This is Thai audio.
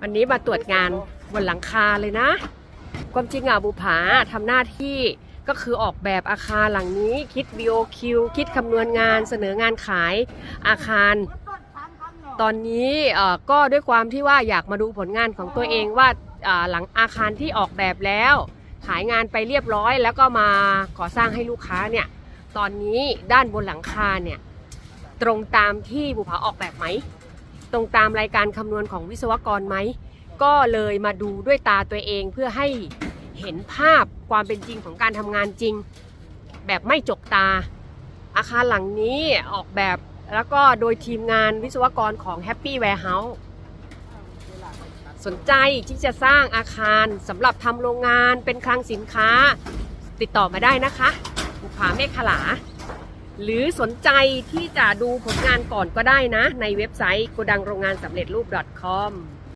วันนี้มาตรวจงานบนหลังคาเลยนะ ความจริงอะบุผาทำหน้าที่ก็คือออกแบบอาคารหลังนี้คิด BOQ คิดคำนวณงานเสนองานขายอาคาร ตอนนี้อ่อก็ด้วยความที่ว่าอยากมาดูผลงานของตัวเองว่าหลังอาคารที่ออกแบบแล้ว ขายงานไปเรียบร้อย แล้วก็มาก่อสร้างให้ลูกค้าเนี่ยตอนนี้ด้านบนหลังคาเนี่ยตรงตามที่บุผาออกแบบไหม รงตามรายการคำนวณของวิศวกรไหม ก็เลยมาดูด้วยตาตัวเองเพื่อให้เห็นภาพความเป็นจริงของการทำงานจริง แบบไม่จกตา อาคารหลังนี้ออกแบบแล้วก็โดยทีมงานวิศวกรของ Happy Warehouse สนใจที่จะสร้างอาคารสำหรับทำโรงงานเป็นคลังสินค้า ติดต่อมาได้นะคะบุผาเมฆขลา หรือสนใจที่จะดูผลงานก่อนก็ได้นะ ในเว็บไซต์โกดังโรงงานสำเร็จรูป .com